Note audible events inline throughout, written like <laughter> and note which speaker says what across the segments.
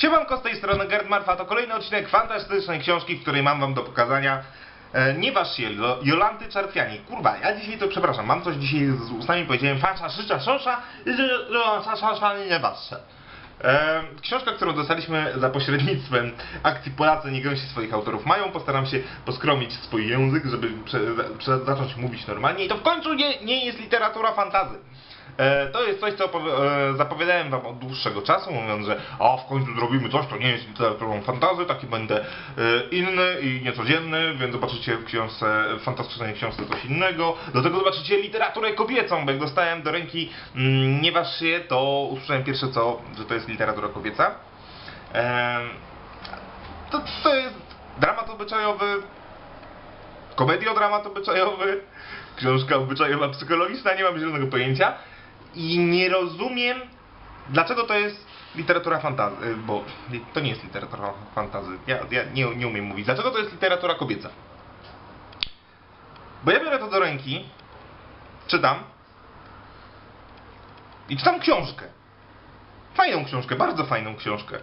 Speaker 1: Siemanko, z tej strony Gerd Marfa, to kolejny odcinek fantastycznej książki, w której mam wam do pokazania. E, nie waż się, Jo- Jolanty Czarpiani. Kurwa, ja dzisiaj to przepraszam, mam coś dzisiaj z ustami, powiedziałem fasza, szycza, szosza, i Czarpiani nie waż się. E, książka, którą dostaliśmy za pośrednictwem akcji Polacy nie gęsi swoich autorów mają. Postaram się poskromić swój język, żeby prze, prze, zacząć mówić normalnie. I to w końcu nie, nie jest literatura fantazy. E, to jest coś, co e, zapowiadałem wam od dłuższego czasu, mówiąc, że o, w końcu zrobimy coś, to nie jest literaturą fantazy, taki będę e, inny i niecodzienny, więc zobaczycie w książce, w fantastycznej książce coś innego. Do tego zobaczycie literaturę kobiecą, bo jak dostałem do ręki mm, Nie waż się, to usłyszałem pierwsze co, że to jest literatura kobieca. To, to jest dramat obyczajowy, komediodramat obyczajowy, książka obyczajowa psychologiczna, nie mam zielonego pojęcia i nie rozumiem dlaczego to jest literatura fantazy, bo to nie jest literatura fantazy, ja, ja nie, nie umiem mówić, dlaczego to jest literatura kobieca. Bo ja biorę to do ręki, czytam i czytam książkę. Fajną książkę, bardzo fajną książkę.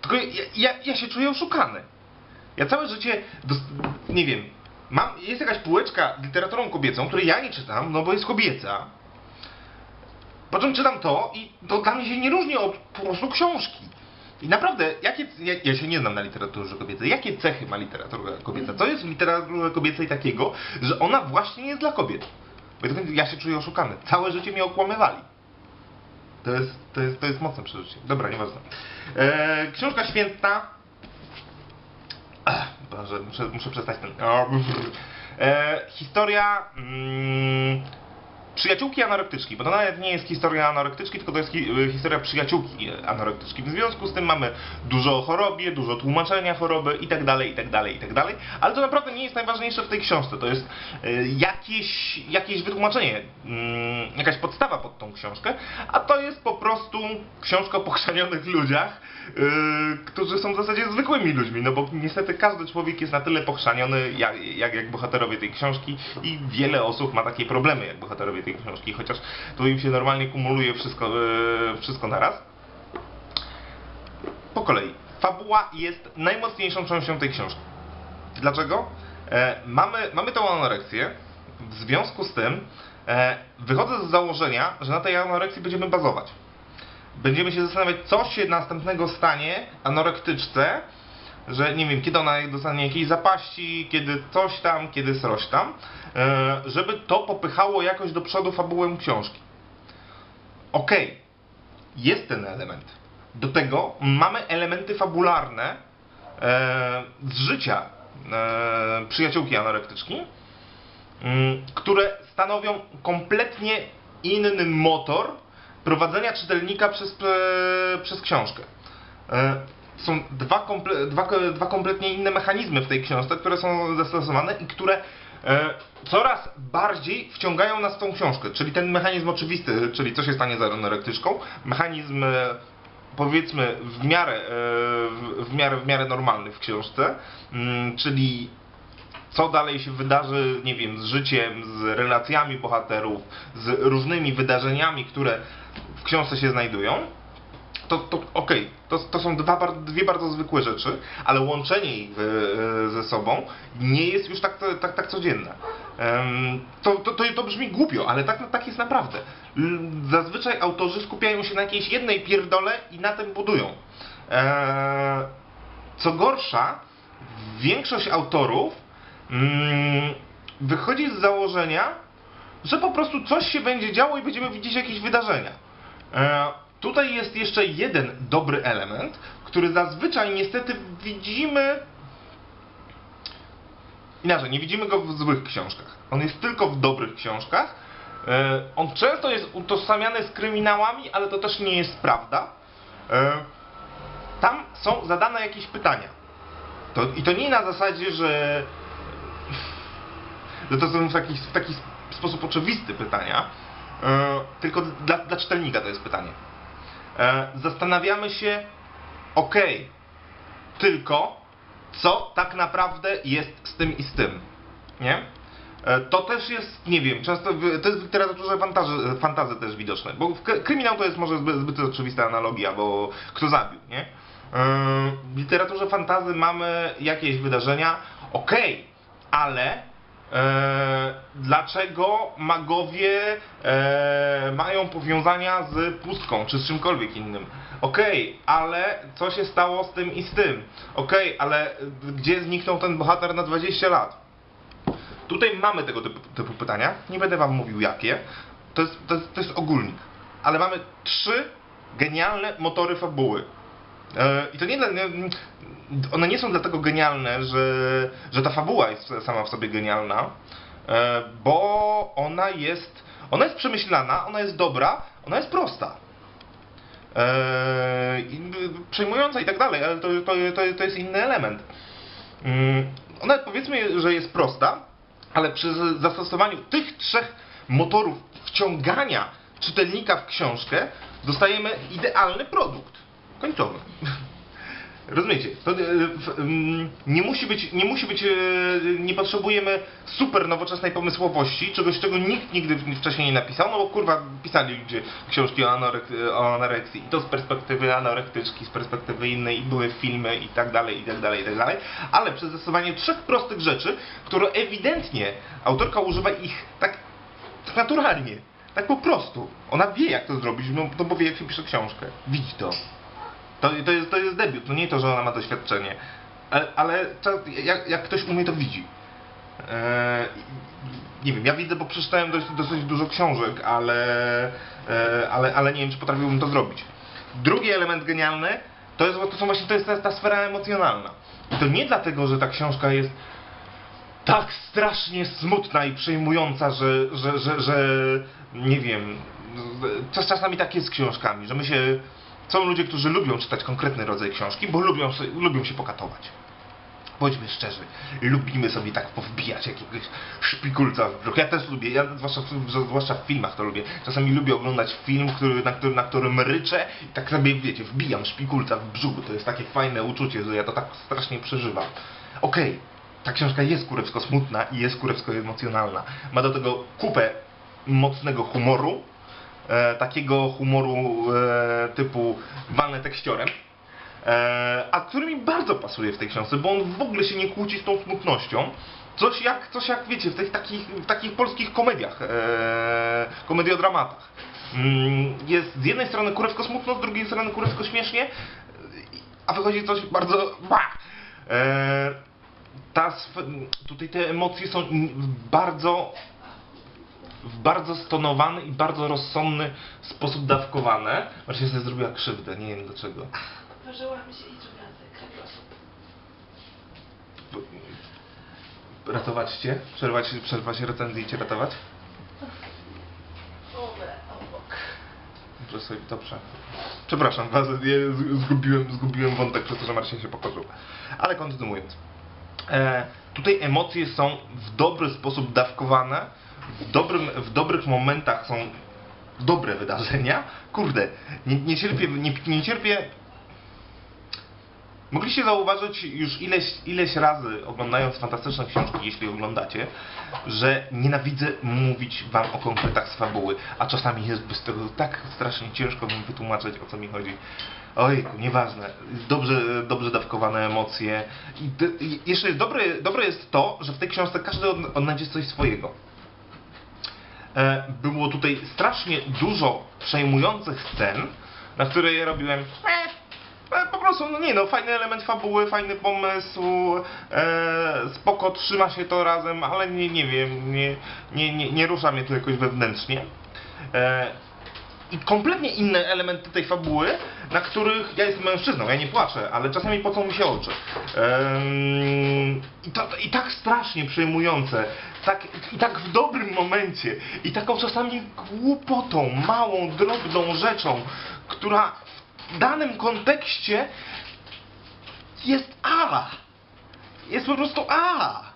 Speaker 1: Tylko ja, ja, ja się czuję oszukany. Ja całe życie, nie wiem, mam, jest jakaś półeczka literaturą kobiecą, której ja nie czytam, no bo jest kobieca. Po czytam to i to dla mnie się nie różni od po prostu książki. I naprawdę, jakie, ja, ja się nie znam na literaturze kobiecej, jakie cechy ma literatura kobieca? Co jest w literaturze kobiecej takiego, że ona właśnie jest dla kobiet? Bo ja, się czuję oszukany. Całe życie mnie okłamywali. To jest, to jest, to jest mocne przeżycie. Dobra, nieważne. Eee, książka świętna. Ach, Boże, muszę, muszę przestać ten. Eee, <laughs> historia mm, przyjaciółki anorektyczki, bo to nawet nie jest historia anorektyczki, tylko to jest hi y, historia przyjaciółki anorektyczki. W związku z tym mamy dużo o chorobie, dużo tłumaczenia choroby i tak dalej, i tak dalej, i tak dalej. Ale to naprawdę nie jest najważniejsze w tej książce. To jest y, jakieś, jakieś wytłumaczenie, mm, jakaś podstawa pod tą książkę, a to jest po prostu książka o pochrzanionych ludziach, y, którzy są w zasadzie zwykłymi ludźmi, no bo niestety każdy człowiek jest na tyle pochrzaniony, jak, jak, jak bohaterowie tej książki i wiele osób ma takie problemy jak bohaterowie tej książki, chociaż tu im się normalnie kumuluje wszystko, y, wszystko naraz. Po kolei. Fabuła jest najmocniejszą częścią tej książki. Dlaczego? E, mamy, mamy tą anoreksję. W związku z tym e, wychodzę z założenia, że na tej anoreksji będziemy bazować. Będziemy się zastanawiać, co się następnego stanie anorektyczce, że nie wiem, kiedy ona dostanie jakieś zapaści, kiedy coś tam, kiedy coś tam, e, żeby to popychało jakoś do przodu fabułę książki. Okej, jest ten element. Do tego mamy elementy fabularne e, z życia e, przyjaciółki anorektyczki, mm, które stanowią kompletnie inny motor prowadzenia czytelnika przez, przez książkę. Są dwa, komple, dwa, dwa kompletnie inne mechanizmy w tej książce, które są zastosowane i które e, coraz bardziej wciągają nas w tą książkę. Czyli ten mechanizm oczywisty, czyli co się stanie z anorektyczką, mechanizm e, powiedzmy w miarę, e, w, w miarę, w miarę normalny w książce, mm, czyli co dalej się wydarzy, nie wiem, z życiem, z relacjami bohaterów, z różnymi wydarzeniami, które w książce się znajdują, to, to okej, to, to są dwa, dwie bardzo zwykłe rzeczy, ale łączenie ich e, ze sobą nie jest już tak, tak, tak codzienne. To, to, to, to brzmi głupio, ale tak, tak jest naprawdę. Zazwyczaj autorzy skupiają się na jakiejś jednej pierdole i na tym budują. Eee, co gorsza, większość autorów mm, wychodzi z założenia, że po prostu coś się będzie działo i będziemy widzieć jakieś wydarzenia. Tutaj jest jeszcze jeden dobry element, który zazwyczaj niestety widzimy. Inaczej, nie widzimy go w złych książkach. On jest tylko w dobrych książkach. E, on często jest utożsamiany z kryminałami, ale to też nie jest prawda. E, tam są zadane jakieś pytania. To, I to nie na zasadzie, że, że to są w taki, w taki sposób oczywisty pytania, e, tylko dla, dla czytelnika to jest pytanie. E, zastanawiamy się, okej, tylko co tak naprawdę jest z tym i z tym, nie? E, To też jest, nie wiem, często to jest w literaturze fantazy, fantazy też widoczne, bo kryminał to jest może zbyt, zbyt oczywista analogia, bo kto zabił, nie? w literaturze fantazy mamy jakieś wydarzenia, okej, ale e, dlaczego magowie e, mają powiązania z pustką czy z czymkolwiek innym? Okej, ale co się stało z tym i z tym? Okej, ale e, gdzie zniknął ten bohater na 20 lat? Tutaj mamy tego typu, typu pytania. Nie będę wam mówił jakie. To jest, to, jest, to jest ogólnik. Ale mamy trzy genialne motory fabuły. E, I to nie, one nie są dlatego genialne, że, że ta fabuła jest sama w sobie genialna, e, bo ona jest ona jest przemyślana, ona jest dobra, ona jest prosta. E, przejmująca i tak dalej, ale to, to, to, to jest inny element. Mm, Ona powiedzmy, że jest prosta, ale przy zastosowaniu tych trzech motorów wciągania czytelnika w książkę dostajemy idealny produkt końcowy. <laughs> Rozumiecie? To, e, nie musi być, nie musi być, e, nie potrzebujemy super nowoczesnej pomysłowości, czegoś, czego nikt nigdy wcześniej nie napisał, no bo kurwa pisali ludzie książki o, anorek, o anoreksji i to z perspektywy anorektyczki, z perspektywy innej i były filmy i tak dalej, i tak dalej, i tak dalej, ale przez zastosowanie trzech prostych rzeczy, które ewidentnie autorka używa ich tak, tak naturalnie, tak po prostu. Ona wie jak to zrobić, no, no bo wie jak się pisze książkę, widzi to. To, to, jest, to jest debiut, to nie to, że ona ma doświadczenie. Ale, ale to, jak, jak ktoś umie, to widzi. Eee, nie wiem, ja widzę, bo przeczytałem dość, dosyć dużo książek, ale, e, ale, ale nie wiem, czy potrafiłbym to zrobić. Drugi element genialny to, jest, to są właśnie to jest ta, ta sfera emocjonalna. I to nie dlatego, że ta książka jest tak strasznie smutna i przejmująca, że, że, że, że nie wiem, czas- czasami tak jest z książkami, że my się, są ludzie, którzy lubią czytać konkretny rodzaj książki, bo lubią, sobie, lubią się pokatować. Bądźmy szczerzy, lubimy sobie tak powbijać jakiegoś szpikulca w brzuch. Ja też lubię, ja zwłaszcza, zwłaszcza w filmach to lubię. Czasami lubię oglądać film, który, na, który, na którym ryczę i tak sobie, wiecie, wbijam szpikulca w brzuchu. To jest takie fajne uczucie, że ja to tak strasznie przeżywam. Okej, ta książka jest kurewsko smutna i jest kurewsko emocjonalna. Ma do tego kupę mocnego humoru, e, takiego humoru e, typu walne tekściorem, e, a który mi bardzo pasuje w tej książce, bo on w ogóle się nie kłóci z tą smutnością. Coś jak, coś jak wiecie, w tych takich, w takich polskich komediach, e, komediodramatach. Mm, Jest z jednej strony kurewsko smutno, z drugiej strony kurewsko śmiesznie, a wychodzi coś bardzo... Bah! E, ta, tutaj te emocje są bardzo w bardzo stonowany i bardzo rozsądny sposób dawkowane. Właśnie sobie zrobiła krzywdę, nie wiem dlaczego.
Speaker 2: Parzyłam się i zrobiłam sobie kręgosłup.
Speaker 1: Ratować cię? Przerwać, przerwać recenzję i cię ratować?
Speaker 2: Umrę obok.
Speaker 1: Dobrze sobie, dobrze. Przepraszam was, z- zgubiłem, zgubiłem wątek przez to, że Marcin się pokorzył. Ale kontynuując. E, tutaj emocje są w dobry sposób dawkowane, w, dobrym, w dobrych momentach są dobre wydarzenia. Kurde, nie, nie cierpię, nie, nie cierpię Mogliście zauważyć już ileś, ileś razy oglądając fantastyczne książki, jeśli oglądacie, że nienawidzę mówić wam o konkretach z fabuły, a czasami jest bez tego tak strasznie ciężko wam wytłumaczyć o co mi chodzi. Ojku, nieważne. Dobrze, dobrze dawkowane emocje. I, i jeszcze dobre, dobre jest to, że w tej książce każdy od- odnajdzie coś swojego. E, było tutaj strasznie dużo przejmujących scen, na które ja robiłem "Meh". E, po prostu, no nie no, fajny element fabuły, fajny pomysł, e, spoko, trzyma się to razem, ale nie, nie wiem, nie, nie, nie, nie rusza mnie to jakoś wewnętrznie. E, i kompletnie inne elementy tej fabuły, na których ja jestem mężczyzną, ja nie płaczę, ale czasami pocą mi się oczy. I, to, I tak strasznie przejmujące, tak, i tak w dobrym momencie, i taką czasami głupotą, małą, drobną rzeczą, która w danym kontekście jest A. Jest po prostu A.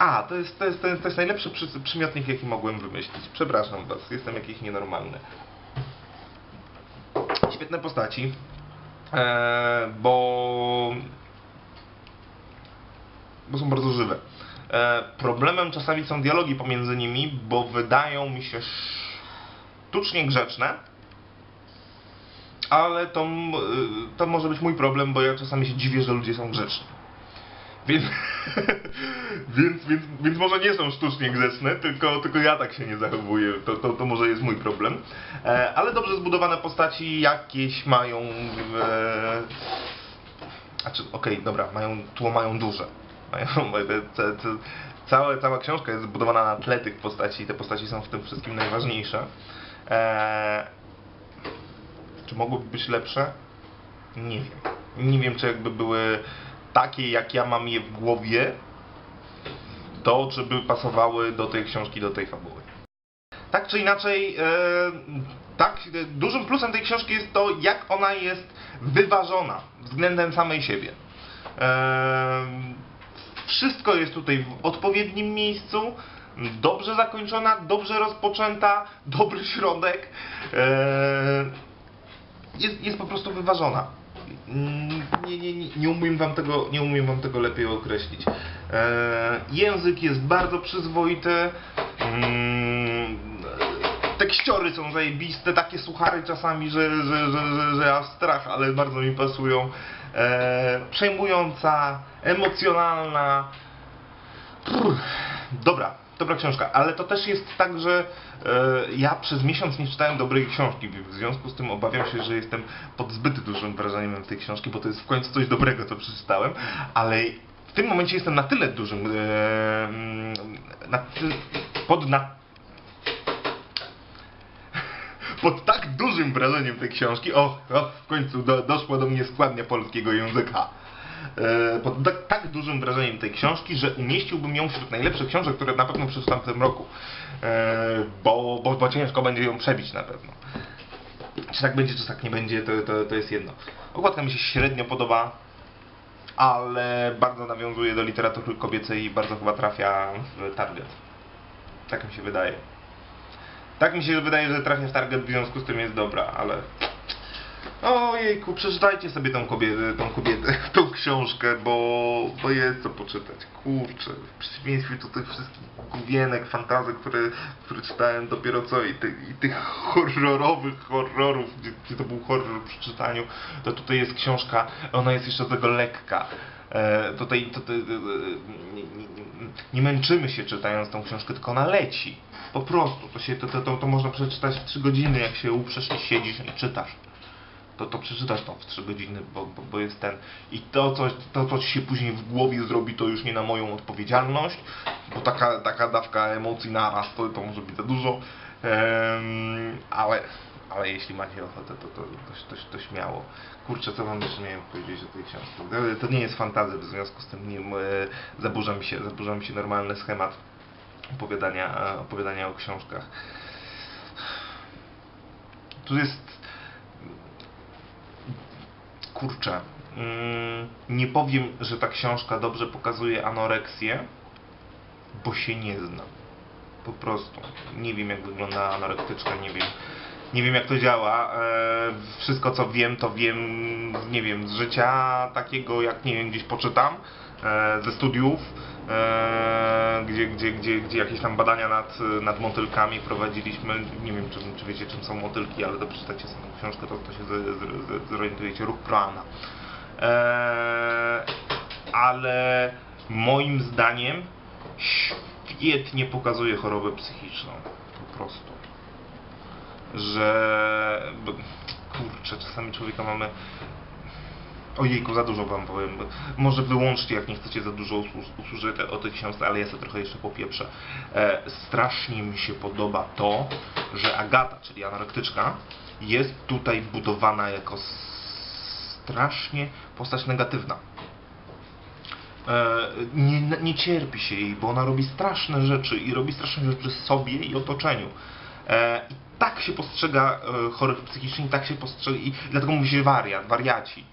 Speaker 1: A, to jest, to jest, to jest, to jest najlepszy przy, przymiotnik, jaki mogłem wymyślić. Przepraszam was, jestem jakiś nienormalny. Świetne postaci, e, bo, bo są bardzo żywe. E, problemem czasami są dialogi pomiędzy nimi, bo wydają mi się sztucznie grzeczne, ale to, y, to może być mój problem, bo ja czasami się dziwię, że ludzie są grzeczni. Więc, <laughs> więc, więc, więc może nie są sztucznie grzeczne, tylko, tylko ja tak się nie zachowuję. To, to, to może jest mój problem. E, ale dobrze zbudowane postaci jakieś mają. E, znaczy, okej, dobra, mają, tło mają duże. Mają, te, te, całe, cała książka jest zbudowana na tle tych postaci i te postaci są w tym wszystkim najważniejsze. E, czy mogłyby być lepsze? Nie wiem. Nie wiem, czy jakby były takie, jak ja mam je w głowie, to czy by pasowały do tej książki, do tej fabuły. Tak czy inaczej, e, tak, dużym plusem tej książki jest to, jak ona jest wyważona względem samej siebie. E, wszystko jest tutaj w odpowiednim miejscu, dobrze zakończona, dobrze rozpoczęta, dobry środek. E, jest, jest po prostu wyważona. Nie, nie, nie, umiem wam tego, nie umiem wam tego lepiej określić. E, język jest bardzo przyzwoity. Mm, tekściory są zajebiste, takie suchary czasami, że, że, że, że, że aż strach, ale bardzo mi pasują. E, przejmująca, emocjonalna. Pff, dobra, dobra książka, ale to też jest tak, że e, ja przez miesiąc nie czytałem dobrej książki, w związku z tym obawiam się, że jestem pod zbyt dużym wrażeniem tej książki, bo to jest w końcu coś dobrego, co przeczytałem, ale w tym momencie jestem na tyle dużym, e, na, ty- pod na, pod tak dużym wrażeniem tej książki, o, w końcu do, do mnie składnia polskiego języka. E, pod tak, tak dużym wrażeniem tej książki, że umieściłbym ją wśród najlepszych książek, które na pewno przeczytam w tym roku. E, bo, bo, bo ciężko będzie ją przebić na pewno. Czy tak będzie, czy tak nie będzie, to, to, to jest jedno. Okładka mi się średnio podoba, ale bardzo nawiązuje do literatury kobiecej i bardzo chyba trafia w target. Tak mi się wydaje. Tak mi się wydaje, że trafia w target, w związku z tym jest dobra, ale... Ojejku, przeczytajcie sobie tą kobietę, tą kobietę, <laughs> tą książkę, bo, bo jest co poczytać. Kurczę, w przeciwieństwie do tych wszystkich główienek, fantazy, które, które czytałem dopiero co i, ty, i tych horrorowych horrorów, gdzie, gdzie to był horror przy czytaniu, to tutaj jest książka, ona jest jeszcze do tego lekka. E, tutaj to, to, e, nie, nie, nie- nie męczymy się czytając tą książkę, tylko ona leci. Po prostu, to, się, to, to, to, to można przeczytać w 3 godziny, jak się uprzesz i siedzisz i czytasz to, to przeczytasz to w 3 godziny, bo, bo, bo jest ten. I to co, to, co ci się później w głowie zrobi, to już nie na moją odpowiedzialność, bo taka, taka dawka emocji naraz, to, to może być za dużo. Em, ale, ale jeśli macie ochotę, to, to, to, to, to śmiało. Kurczę, co wam jeszcze miałem powiedzieć o tej książce? To- To nie jest fantazja, w związku z tym nie, e, zaburza, mi się, zaburza mi się normalny schemat opowiadania, e, opowiadania o książkach. Tu jest kurczę, mm, nie powiem, że ta książka dobrze pokazuje anoreksję, bo się nie znam. Po prostu. Nie wiem, jak wygląda anorektyczka, nie wiem. Nie wiem, jak to działa. E, wszystko, co wiem, to wiem, nie wiem, z życia takiego, jak nie wiem, gdzieś poczytam, e, ze studiów, gdzie, gdzie, gdzie, gdzie jakieś tam badania nad, nad motylkami prowadziliśmy. Nie wiem, czy, czy wiecie, czym są motylki, ale to przeczytacie tą książkę, to, to się z, z, z, zorientujecie. Ruch Proana. E, ale moim zdaniem świetnie pokazuje chorobę psychiczną. Po prostu. Że... Kurczę, czasami człowieka mamy... Ojejku, za dużo wam powiem. Może wyłączcie, jak nie chcecie za dużo usłyszeć o tej książce, ale ja sobie trochę jeszcze popieprzę. E, strasznie mi się podoba to, że Agata, czyli anorektyczka, jest tutaj budowana jako strasznie postać negatywna. E, nie, nie cierpi się jej, bo ona robi straszne rzeczy i robi straszne rzeczy sobie i otoczeniu. E, I tak się postrzega e, chorych psychicznie, tak się postrzega i dlatego mówi się wariat, wariaci.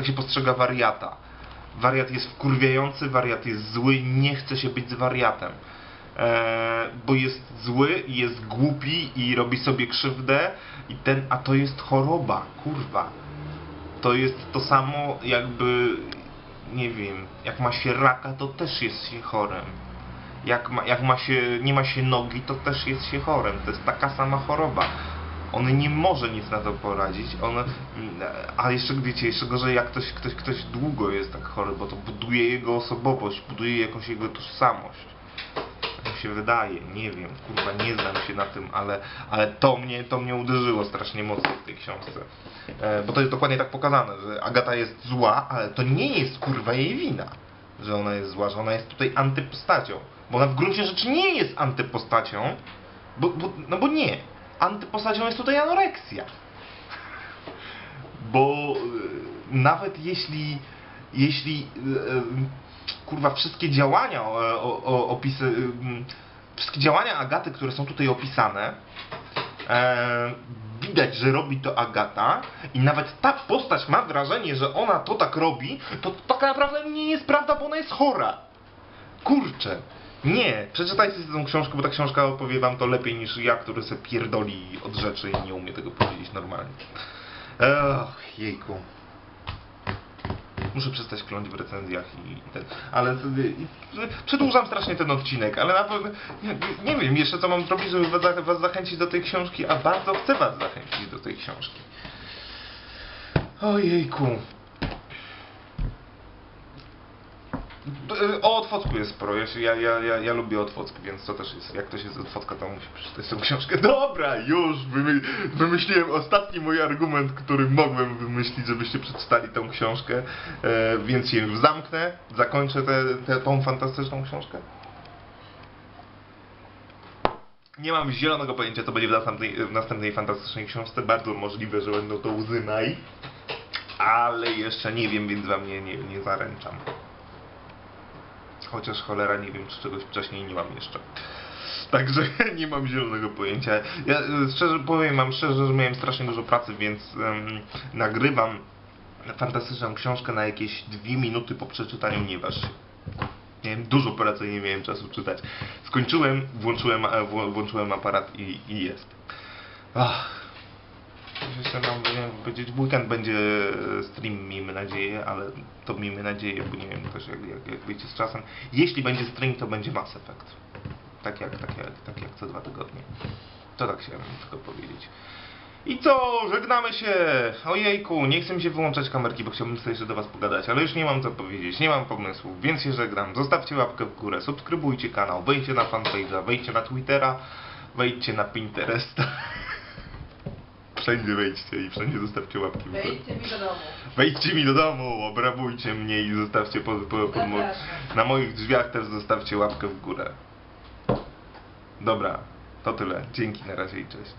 Speaker 1: Tak się postrzega wariata. Wariat jest wkurwiający, wariat jest zły, nie chce się być z wariatem. E, bo jest zły, i jest głupi i robi sobie krzywdę i ten, a to jest choroba, kurwa. To jest to samo jakby, nie wiem, jak ma się raka, to też jest się chorem. Jak, ma, jak ma się, nie ma się nogi, to też jest się chorem. To jest taka sama choroba. On nie może nic na to poradzić. On, mm, a jeszcze wiecie, jeszcze gorzej jak ktoś, ktoś, ktoś długo jest tak chory, bo to buduje jego osobowość, buduje jakąś jego tożsamość. Tak mi się wydaje, nie wiem, kurwa nie znam się na tym, ale, ale to, mnie, to mnie uderzyło strasznie mocno w tej książce. E, bo to jest dokładnie tak pokazane, że Agata jest zła, ale to nie jest kurwa jej wina, że ona jest zła, że ona jest tutaj antypostacią. Bo ona w gruncie rzeczy nie jest antypostacią, bo, bo, no bo nie. Antypostacią jest tutaj anoreksja. Bo e, nawet jeśli, jeśli e, e, kurwa wszystkie działania, o, o, o, opisy, wszystkie działania Agaty, które są tutaj opisane, e, widać, że robi to Agata i nawet ta postać ma wrażenie, że ona to tak robi, to tak naprawdę nie jest prawda, bo ona jest chora. Kurczę. Nie, przeczytajcie tę książkę, bo ta książka opowie wam to lepiej niż ja, który se pierdoli od rzeczy i nie umie tego powiedzieć normalnie. Ech, jejku. Muszę przestać kląć w recenzjach i, ten. Ale i, przedłużam strasznie ten odcinek, ale na pewno. Nie, nie wiem jeszcze co mam zrobić, żeby was, was zachęcić do tej książki, a bardzo chcę was zachęcić do tej książki. Ojejku. O Otwocku jest sporo. Ja, ja, ja, ja, lubię Otwock, więc to też jest. Jak ktoś jest z Otwocka, to musi przeczytać tę książkę. Dobra, już wymy, wymyśliłem ostatni mój argument, który mogłem wymyślić, żebyście przeczytali tę książkę. E, więc się już zamknę, zakończę tę tę tą fantastyczną książkę. Nie mam zielonego pojęcia, co będzie w następnej, w następnej fantastycznej książce. Bardzo możliwe, że będą to łzy Naj. Ale jeszcze nie wiem, więc wam nie, nie, nie zaręczam. Chociaż cholera nie wiem, czy czegoś wcześniej nie mam jeszcze. Także <laughs> nie mam zielonego pojęcia. Ja e, szczerze powiem wam szczerze, że miałem strasznie dużo pracy, więc em, nagrywam fantastyczną książkę na jakieś dwie minuty po przeczytaniu nie waż się. Miałem dużo pracy i nie miałem czasu czytać. Skończyłem, włączyłem, e, włączyłem aparat i, i jest. Ach. Nie wiem, powiedzieć, w weekend będzie e, stream, miejmy nadzieję, ale to miejmy nadzieję, bo nie wiem też jak, jak, jak z czasem. Jeśli będzie stream, to będzie Mass Effect. Tak jak, tak jak, tak jak co dwa tygodnie. To tak chciałem tylko powiedzieć. I co? Żegnamy się! Ojejku, nie chcę mi się wyłączać kamerki, bo chciałbym sobie jeszcze do was pogadać, ale już nie mam co powiedzieć, nie mam pomysłów, więc się żegnam. Zostawcie łapkę w górę, subskrybujcie kanał, wejdźcie na fanpage'a, wejdźcie na Twittera, wejdźcie na Pinteresta. Wszędzie wejdźcie i wszędzie zostawcie łapki w górę.
Speaker 2: Wejdźcie mi do domu.
Speaker 1: Wejdźcie mi do domu, obrabujcie mnie i zostawcie pod, pod, pod mo na moich drzwiach też zostawcie łapkę w górę. Dobra, to tyle. Dzięki, na razie i cześć.